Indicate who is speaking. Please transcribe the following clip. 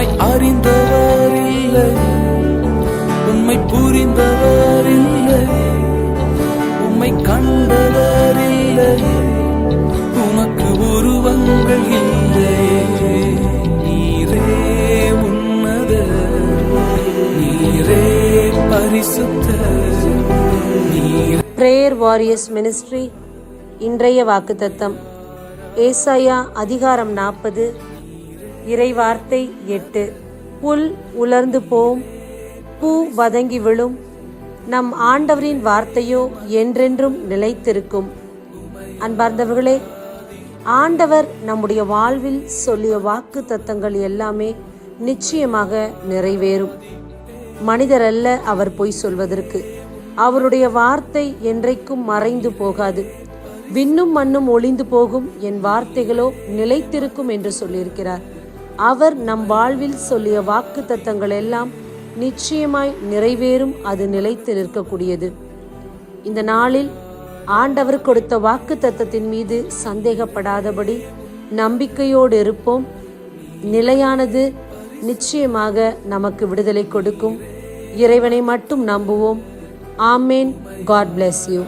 Speaker 1: உம்மை அறிந்தவர் இல்லை உம்மை புரிந்தவர் இல்லை உம்மை கண்டவர் இல்லை உமக்கு உருவங்கள் இல்லை. நீரே உன்னத. நீரே பரிசுத்த.
Speaker 2: பிரேயர் வாரியர்ஸ் மினிஸ்ட்ரி இன்றைய வாக்குத்தத்தம். ஏசாயா அதிகாரம் நாற்பது இறைவார்த்தை எட்டு. புல் உலர்ந்து போம். பூ வதங்கி விழும். நம் ஆண்டவரின் வார்த்தையோ என்றென்றும் நிலைத்திருக்கும். அன்பார்ந்தவர்களே ஆண்டவர் நம்முடைய வாழ்வில் சொல்லிய வாக்கு தத்தங்கள் எல்லாமே நிச்சயமாக நிறைவேறும். மனிதர் அல்ல அவர் பொய் சொல்வதற்கு. அவருடைய வார்த்தை என்றைக்கும் மறைந்து போகாது. விண்ணும் மண்ணும் ஒளிந்து போகும் என் வார்த்தைகளோ நிலைத்திருக்கும் என்று சொல்லியிருக்கிறார். அவர் நம் வாழ்வில் சொல்லிய வாக்கு தத்தங்கள் எல்லாம் நிச்சயமாய் நிறைவேறும் அது நிலைத்து நிற்கக்கூடியது. இந்த நாளில் ஆண்டவர் கொடுத்த வாக்கு தத்தத்தின் மீது சந்தேகப்படாதபடி நம்பிக்கையோடு இருப்போம். நிலையானது நிச்சயமாக நமக்கு விடுதலை கொடுக்கும். இறைவனை மட்டும் நம்புவோம். ஆமேன். God bless you.